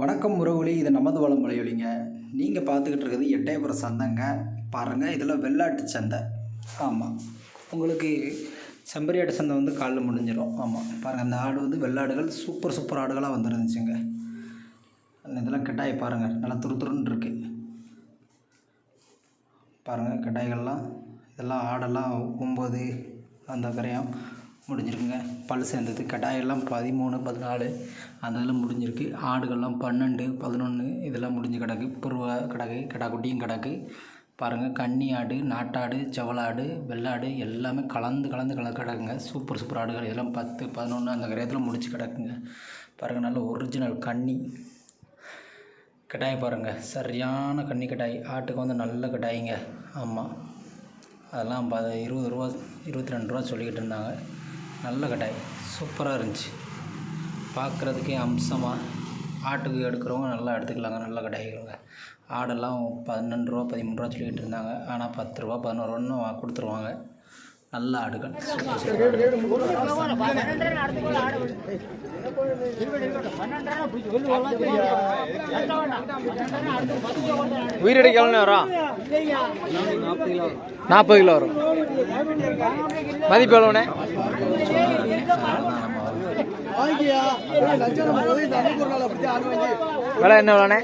வணக்கம் உறவுகளே இது நமது வளம் வலையொலிங்க. நீங்கள் பார்த்துக்கிட்டு இருக்கிறது எட்டயபுரம் சந்தைங்க. பாருங்கள் இதில் வெள்ளாட்டு சந்தை. ஆமாம் உங்களுக்கு செம்பரியாட்டு சந்தை வந்து காலைல முடிஞ்சிடும் ஆமாம் பாருங்கள் அந்த ஆடு வந்து வெள்ளாடுகள் சூப்பர் சூப்பர் ஆடுகளாக வந்துருந்துச்சுங்க. இதெல்லாம் கட்டாய் பாருங்கள் நல்லா துரு துருன்னு இருக்குது பாருங்கள் கட்டாய்கள்லாம் இதெல்லாம் ஆடெல்லாம் ஒம்பது அந்த கரையாம். முடிஞ்சிருக்குங்க. பல் சேர்ந்தது. கட்டாயெல்லாம் பதிமூணு பதினாலு. அந்த இதெல்லாம் முடிஞ்சிருக்கு. ஆடுகள்லாம் பன்னெண்டு பதினொன்று இதெல்லாம் முடிஞ்சு கிடக்கு. புருவ கிடக்கு. கிடாக்குட்டியும் கிடக்கு. பாருங்கள் கன்னி ஆடு நாட்டாடு செவலாடு வெள்ளாடு எல்லாமே கலந்து கலந்து கலந்து கிடக்குங்க. சூப்பர் சூப்பர் ஆடுகள். இதெல்லாம் பத்து பதினொன்று அந்த கிரகத்தில் முடிச்சு கிடக்குங்க. பாருங்கள் நல்ல ஒரிஜினல் கன்னி. கட்டாய் பாருங்கள் சரியான கன்னி கட்டாய் ஆட்டுக்கு வந்து நல்ல கட்டாய்ங்க ஆமாம் அதெல்லாம் ப இருபது ரூபா இருபத்தி ரெண்டு ரூபா சொல்லிக்கிட்டு இருந்தாங்க. நல்ல கட்டாய் சூப்பராக இருந்துச்சு. பார்க்குறதுக்கே அம்சமாக ஆட்டுக்கு எடுக்கிறவங்க நல்லா எடுத்துக்கலாங்க. நல்ல கடாய்களுங்க ஆடெல்லாம் பன்னெண்டு ரூபா பதிமூணு ரூபா சொல்லிக்கிட்டு இருந்தாங்க. ஆனால் பத்து ரூபா பதினோரு ரூபான்னு கொடுத்துருவாங்க. நல்ல ஆடுகள். சூப்பர் சூப்பர் வரும் நாற்பது கிலோ வரும். மதிப்பு எவ்வளோண்ணே விலை என்ன விலைண்ணே?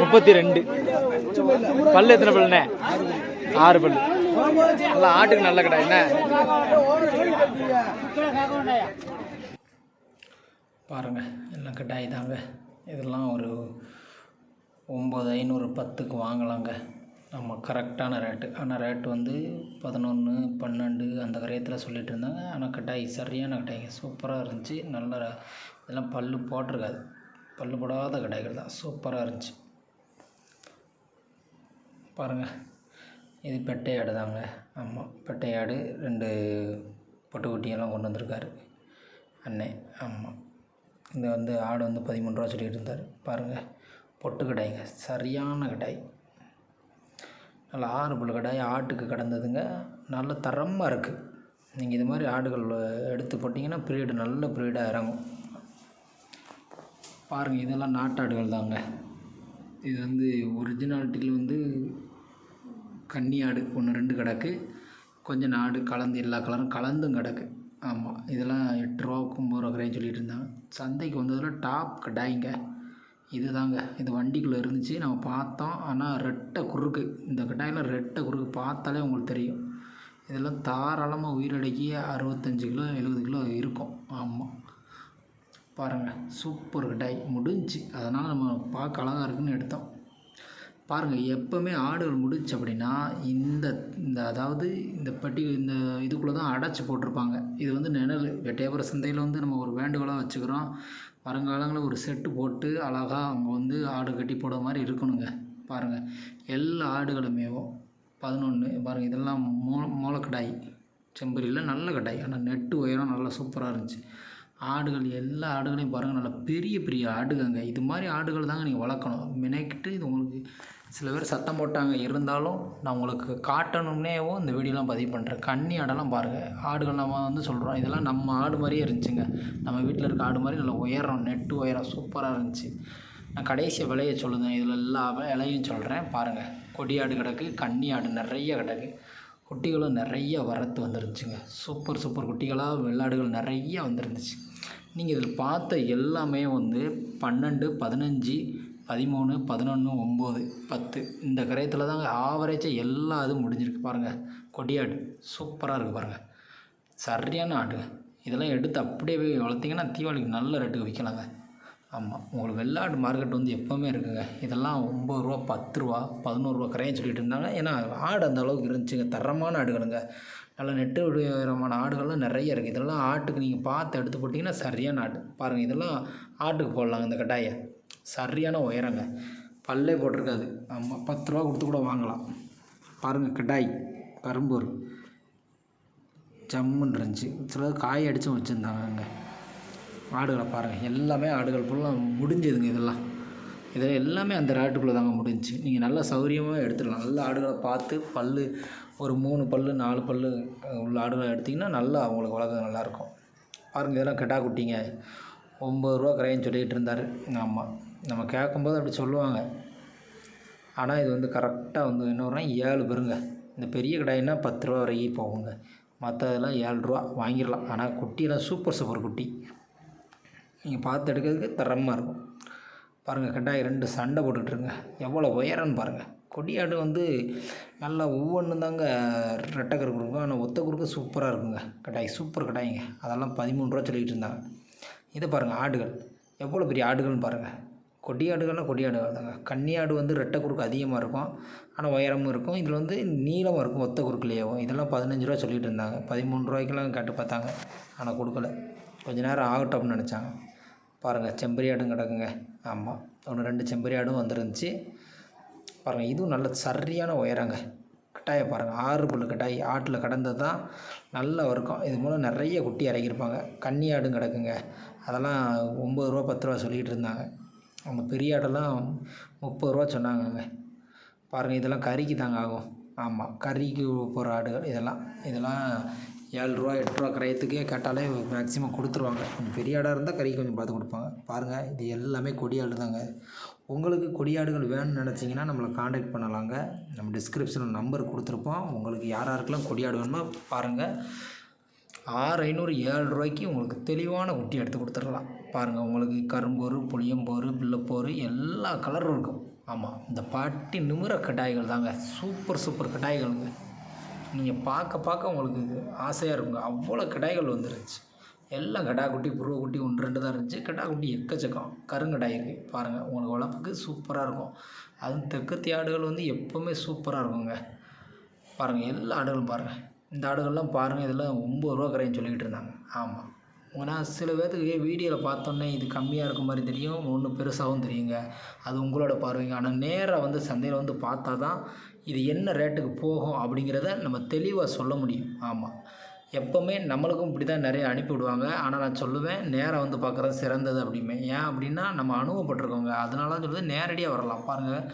முப்பத்தி ரெண்டு. பல்லு எத்தனை பல்லுண்ணே? ஆறு பல்லு. நல்லா ஆட்டுக்கு நல்ல கடை. என்ன? பாருங்கள் எல்லாம் கட்டாய் தாங்க. இதெல்லாம் ஒரு ஒம்பது ஐநூறு பத்துக்கு வாங்கலாங்க. நம்ம கரெக்டான ரேட்டு ஆனால் ரேட்டு வந்து பதினொன்று பன்னெண்டு அந்த கரையத்தில் சொல்லிட்டு இருந்தாங்க. ஆனால் கட்டாய் சரியான கட்டாய்ங்க சூப்பராக இருந்துச்சு. நல்ல இதெல்லாம் பல்லு போட்டிருக்காது. பல்லு போடாத கட்டாய்கள் தான். சூப்பராக இருந்துச்சு. பாருங்கள் இது பெட்டை ஆடு தாங்க. ஆமாம் பெட்டை ஆடு ரெண்டு பொட்டுக்குட்டியெல்லாம் கொண்டு வந்திருக்காரு. அண்ணே ஆமாம் இந்த வந்து ஆடு வந்து பதிமூணு ரூபா சொல்லிட்டு இருந்தார் பாருங்கள் பொட்டு கடாய்ங்க. சரியான கடாய். நல்ல ஆறு புல் கடாய் ஆட்டுக்கு கிடந்ததுங்க. நல்ல தரமாக இருக்குது நீங்கள் இது மாதிரி ஆடுகள் எடுத்து போட்டிங்கன்னா ப்ரீடு நல்ல ப்ரீடாக இறங்கும். பாருங்கள் இதெல்லாம் நாட்டாடுகள் தாங்க. இது வந்து ஒரிஜினாலிட்டியில் வந்து கன்னி ஆடு ஒன்று ரெண்டு கிடக்கு. கொஞ்சம் நாடு கலந்து எல்லா கலரும் கலந்தும் கிடக்கு. ஆமாம் இதெல்லாம் எட்டு ஒம்பது ரூபா கரையும் சொல்லிட்டு இருந்தாங்க. சந்தைக்கு வந்ததில் டாப் கடாய்ங்க. இது தாங்க இது வண்டிக்குள்ளே இருந்துச்சு. நம்ம பார்த்தோம். ஆனால் ரெட்டை குறுக்கு. இந்த கட்டாயில் ரெட்டை குறுக்கு பார்த்தாலே உங்களுக்கு தெரியும். இதெல்லாம் தாராளமாக உயிரடக்கி அறுபத்தஞ்சு கிலோ எழுபது கிலோ இருக்கும். ஆமாம் பாருங்கள் சூப்பர் கட்டாய் முடிஞ்சுச்சு. அதனால் நம்ம பார்க்க அழகாக இருக்குன்னு எடுத்தோம். பாருங்கள் எப்போவுமே ஆடுகள் முடிச்சு அப்படின்னா இந்த இந்த அதாவது இந்த பெட்டி இந்த இதுக்குள்ளே தான் அடைச்சி போட்டிருப்பாங்க. இது வந்து நிழல் வெட்டையாபுர சந்தையில் வந்து நம்ம ஒரு வேண்டுகோளாக வச்சுக்கிறோம். வருங்காலங்களில் ஒரு செட்டு போட்டு அழகாக அவங்க வந்து ஆடு கட்டி போட மாதிரி இருக்கணுங்க. பாருங்கள் எல்லா ஆடுகளுமேவோ பதினொன்று பாருங்கள் இதெல்லாம் மூ மூளைக்கடாய் செம்பரியில் நல்ல கடாய். ஆனால் நெட்டு உயரம் நல்லா சூப்பராக இருந்துச்சு. ஆடுகள் எல்லா ஆடுகளையும் பாருங்கள் நல்லா பெரிய பெரிய ஆடுகங்க இது மாதிரி ஆடுகள் தாங்க நீங்கள் வளர்க்கணும். மெனக்கிட்டு இது உங்களுக்கு சில பேர் சத்தம் போட்டாங்க. இருந்தாலும் நான் உங்களுக்கு காட்டணும்னேவும் இந்த வீடியோலாம் பதிவு பண்ணுறேன் கன்னி ஆடெல்லாம் பாருங்கள் ஆடுகள் நம்ம வந்து சொல்கிறோம் இதெல்லாம் நம்ம ஆடு மாதிரியே இருந்துச்சுங்க. நம்ம வீட்டில் இருக்க ஆடு மாதிரி நல்லா உயரம் நெட்டு உயரம் சூப்பராக இருந்துச்சு. நான் கடைசி விலையை சொல்லுதேன் இதில் எல்லா விலையும் சொல்கிறேன் பாருங்கள் கொடி ஆடு கிடக்கு கன்னி ஆடு நிறைய கிடக்கு. குட்டிகளும் நிறைய வரத்து வந்துருந்துச்சுங்க. சூப்பர் சூப்பர் குட்டிகளாக வெள்ளாடுகள் நிறைய வந்துருந்துச்சு. நீங்கள் இதில் பார்த்த எல்லாமே வந்து பன்னெண்டு பதினஞ்சு பதிமூணு பதினொன்று ஒம்பது பத்து இந்த கிரயத்தில் தாங்க ஆவரேஜாக எல்லா இதுவும் முடிஞ்சிருக்கு பாருங்கள் கொடியாடு சூப்பராக இருக்குது பாருங்கள் சரியான ஆடுங்க. இதெல்லாம் எடுத்து அப்படியே போய் வளர்த்திங்கன்னா தீபாவளிக்கு நல்ல ரேட்டுக்கு விற்கலாங்க. ஆமாம் உங்களுக்கு வெள்ளாடு மார்க்கெட் வந்து எப்போவுமே இருக்குங்க. இதெல்லாம் ஒம்பது ரூபா பத்து ரூபா பதினோருவா கரையும் சொல்லிட்டு இருந்தாங்க. ஏன்னா ஆடு அந்த அளவுக்கு இருந்துச்சுங்க. தரமான ஆடுகளுங்க. நல்ல நெட்டு உயரமான ஆடுகள்லாம் நிறைய இருக்குது இதெல்லாம் ஆட்டுக்கு நீங்கள் பார்த்து எடுத்து போட்டிங்கன்னா சரியான ஆடு. பாருங்கள் இதெல்லாம் ஆட்டுக்கு போடலாங்க இந்த கட்டாயை சரியான உயரங்க. பல்லே போட்டிருக்காது. ஆமாம் பத்து ரூபா கொடுத்து கூட வாங்கலாம். பாருங்கள் கட்டாய். கரும்பூர் ஜம்முன்னு இருந்துச்சு. சில காய் அடித்தும் வச்சுருந்தாங்க ஆடுகளை பாருங்கள் எல்லாமே ஆடுகள் ஃபுல்லாக முடிஞ்சதுங்க இதெல்லாம். இதில் எல்லாமே அந்த ரேட்டுக்குள்ளே தாங்க முடிஞ்சுச்சு. நீங்கள் நல்லா சௌகரியமாக எடுத்துடலாம். நல்ல ஆடுகளை பார்த்து பல் ஒரு மூணு பல் நாலு பல் உள்ள ஆடுகளை எடுத்திங்கன்னா நல்லா அவங்களுக்கு வளர்க்க நல்லாயிருக்கும். பாருங்கள் இதெல்லாம் கெட்டா குட்டிங்க. ஒம்பது ரூபா கிரைன்னு சொல்லிகிட்டு இருந்தார். ஆமாம் நம்ம கேட்கும்போது அப்படி சொல்லுவாங்க. ஆனால் இது வந்து கரெக்டாக வந்து என்ன ஏழு பேருங்க. இந்த பெரிய கடாயின்னா பத்து ரூபா வரைக்கும் போகுங்க. மற்றதெல்லாம் ஏழு ரூபா வாங்கிடலாம். ஆனால் குட்டியெல்லாம் சூப்பர் சூப்பர் குட்டி. நீங்கள் பார்த்து எடுக்கிறதுக்கு தரமாக இருக்கும். பாருங்கள் கட்டாயம் ரெண்டு சண்டை போட்டுக்கிட்டுருங்க. எவ்வளோ உயரம்னு பாருங்கள் கொடியாடு வந்து நல்லா ஒவ்வொன்று தாங்க ரெட்டை கருக்கு இருக்கும் ஆனால் ஒத்த குறுக்கு சூப்பராக இருக்குங்க. கட்டாய் சூப்பர் கட்டாயிங்க. அதெல்லாம் பதிமூணு ரூபா சொல்லிக்கிட்டு இருந்தாங்க. இதை பாருங்கள் ஆடுகள். எவ்வளோ பெரிய ஆடுகள்னு பாருங்கள் கொடியாடுகள்லாம் கொடியாடுகள் தாங்க கன்னியாடு வந்து ரெட்டை குறுக்கு அதிகமாக இருக்கும். ஆனால் உயரமும் இருக்கும். இதில் வந்து நீளமாக இருக்கும் ஒத்த குறுக்குலேயேவும் இதெல்லாம் பதினஞ்சு ரூபா சொல்லிகிட்டு இருந்தாங்க. பதிமூணு ரூபாய்க்கெல்லாம் கேட்டு பார்த்தாங்க. ஆனால் கொடுக்கல. கொஞ்ச நேரம் ஆகட்டும் அப்படின்னு நினச்சாங்க. பாருங்கள் செம்பரி ஆடும் கிடக்குங்க. ஆமாம் ஒன்று ரெண்டு செம்பரி ஆடும் வந்துருந்துச்சு. பாருங்கள் இதுவும் நல்ல சரியான உயரங்க. கட்டாயை பாருங்கள் ஆறு புல் கட்டாய் ஆட்டில் கடந்தது தான் நல்லா இருக்கும் இது மூலம் நிறைய குட்டி இறக்கியிருப்பாங்க. கன்னி ஆடும் கிடக்குங்க. அதெல்லாம் ஒம்பது ரூபா பத்து ரூபா சொல்லிகிட்டு இருந்தாங்க. அவங்க பெரிய ஆடெல்லாம் முப்பது ரூபா சொன்னாங்கங்க. பாருங்கள் இதெல்லாம் கறிக்கு தாங்க ஆகும். ஆமாம் கறிக்கு போகிற ஆடுகள் இதெல்லாம். இதெல்லாம் ஏழு ரூபா எட்டு ரூபா கிரயத்துக்கே கேட்டாலே மேக்ஸிமம் கொடுத்துருவாங்க. கொஞ்சம் பெரிய ஆடாக இருந்தால் கறி கொஞ்சம் பார்த்து கொடுப்பாங்க. பாருங்கள் இது எல்லாமே கொடியாடு தாங்க உங்களுக்கு கொடியாடுகள் வேணும்னு நினச்சிங்கன்னா நம்மளை காண்டாக்ட் பண்ணலாங்க. நம்ம டிஸ்கிரிப்ஷனில் நம்பர் கொடுத்துருப்போம். உங்களுக்கு யார் யாருக்கெல்லாம் கொடியாடு வேணுமோ பாருங்கள் ஆறு ஐநூறு ஏழு ரூபாய்க்கு உங்களுக்கு தெளிவான குட்டி எடுத்து கொடுத்துடலாம். பாருங்கள் உங்களுக்கு கரும்போர் புளியம்போர் பிள்ளைப்போர் எல்லா கலரும் இருக்கும். ஆமாம் இந்த பாட்டி நிமிர கட்டாய்கள் தாங்க. சூப்பர் சூப்பர் கட்டாய்கள்ங்க. நீங்கள் பார்க்க பார்க்க உங்களுக்கு ஆசையாக இருக்குங்க. அவ்வளோ கடாய்கள் வந்துருச்சு. எல்லாம் கடா குட்டி புருவ குட்டி ஒன்று ரெண்டு தான் இருந்துச்சு. கடா குட்டி எக்கச்சக்கம். கருங்கடாய் இருக்குது பாருங்கள் உங்களுக்கு வளர்ப்புக்கு சூப்பராக இருக்கும். அதுவும் தெற்கத்தி ஆடுகள் வந்து எப்போவுமே சூப்பராக இருக்குங்க. பாருங்கள் எல்லா ஆடுகளும் பாருங்கள் இந்த ஆடுகள்லாம் பாருங்கள் இதெல்லாம் ஒம்பது ரூபா கரைன்னு சொல்லிக்கிட்டு இருந்தாங்க. ஆமாம் ஏன்னா சில பேர்த்துக்கு வீடியோவில் பார்த்தோன்னே இது கம்மியாக இருக்க மாதிரி தெரியும் ஒன்று பெருசாகவும் தெரியுங்க. அது உங்களோட பார்வைங்க. ஆனால் நேராக வந்து சந்தையில் வந்து பார்த்தா தான் இது என்ன ரேட்டுக்கு போகும் அப்படிங்கிறத நம்ம தெளிவாக சொல்ல முடியும். ஆமாம் எப்போவுமே நம்மளுக்கும் இப்படி தான் நிறைய அனுப்பி விடுவாங்க. ஆனால் நான் சொல்லுவேன் நேராக வந்து பார்க்குறது சிறந்தது அப்படிமே. ஏன் அப்படின்னா நம்ம அனுபவப்பட்டிருக்கோங்க. அதனால தான் சொல்லுது நேரடியாக வரலாம். பாருங்கள்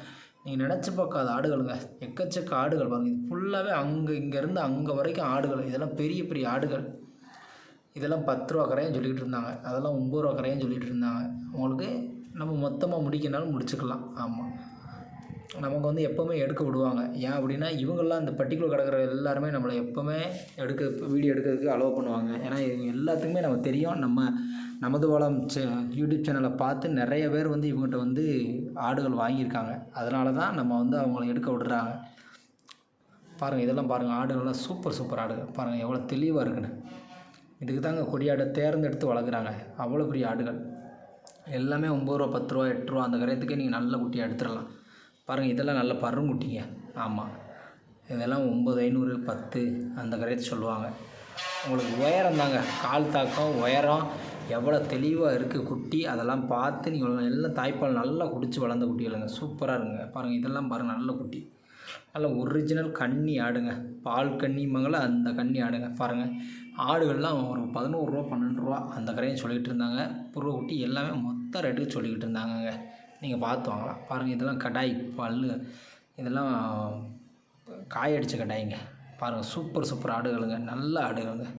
நீங்கள் நினச்சி பார்க்காத ஆடுகளுங்க. எக்கச்சக்க ஆடுகள் பாருங்கள் இது ஃபுல்லாகவே அங்கே இங்கேருந்து அங்கே வரைக்கும் ஆடுகள். இதெல்லாம் பெரிய பெரிய ஆடுகள். இதெல்லாம் பத்து ரூபா கரையும் சொல்லிக்கிட்டு இருந்தாங்க. அதெல்லாம் ஒம்பது ரூபா கரையும் சொல்லிகிட்டு இருந்தாங்க. உங்களுக்கு நம்ம மொத்தமாக முடிக்கனாலும் முடிச்சுக்கலாம். ஆமாம் நமக்கு வந்து எப்போவுமே எடுக்க விடுவாங்க. ஏன் அப்படின்னா இவங்கெல்லாம் இந்த பர்டிகுலர் கிடக்கிற எல்லாருமே நம்மளை எப்போவுமே எடுக்க வீடியோ எடுக்கிறதுக்கு அலோவ் பண்ணுவாங்க. ஏன்னா இவங்க எல்லாத்துக்குமே நமக்கு தெரியும். நம்ம நமது வளம் சே யூடியூப் சேனலை பார்த்து நிறைய பேர் வந்து இவங்ககிட்ட வந்து ஆடுகள் வாங்கியிருக்காங்க. அதனால தான் நம்ம வந்து அவங்கள எடுக்க விடுறாங்க. பாருங்கள் இதெல்லாம் பாருங்கள் ஆடுகள்லாம் சூப்பர் சூப்பர் ஆடுகள். பாருங்கள் எவ்வளோ தெளிவாக இருக்குன்னு. இதுக்கு தாங்க கொடியாடை தேர்ந்தெடுத்து வளர்க்குறாங்க. அவ்வளோ பெரிய ஆடுகள். எல்லாமே ஒம்பது ரூபா பத்து ரூபா எட்டு ரூபா அந்த கரையத்துக்கே நீங்கள் நல்ல குட்டியாக எடுத்துடலாம். பாருங்கள் இதெல்லாம் நல்ல பருங்குட்டிங்க. ஆமாம் இதெல்லாம் ஒம்பது ஐநூறு பத்து அந்த கரையத்தை சொல்லுவாங்க. உங்களுக்கு உயரம் தாங்க. கால் தாக்கம் உயரம் எவ்வளோ தெளிவாக இருக்குது குட்டி அதெல்லாம் பார்த்து நீங்கள் எல்லாம் தாய்ப்பால் நல்லா குடித்து வளர்ந்த குட்டிகளுங்க. சூப்பராக இருக்குங்க. பாருங்கள் இதெல்லாம் பாருங்கள் நல்ல குட்டி. நல்ல ஒரிஜினல் கன்னி ஆடுங்க. பால் கன்னிமங்கள அந்த கன்னி ஆடுங்க. பாருங்கள் ஆடுகள்லாம் ஒரு பதினோரு ரூபா பன்னெண்டு ரூபா அந்த கரையும் சொல்லிகிட்டு இருந்தாங்க. புருவ குட்டி எல்லாமே மொத்த ரேட்டுக்கு சொல்லிக்கிட்டு இருந்தாங்கங்க. நீங்கள் பார்த்து வாங்கலாம். பாருங்கள் இதெல்லாம் கடாய் பல் இதெல்லாம் காயடிச்ச கடாய்ங்க. பாருங்கள் சூப்பர் சூப்பர் ஆடுகளுங்க. நல்ல ஆடுகளுங்க.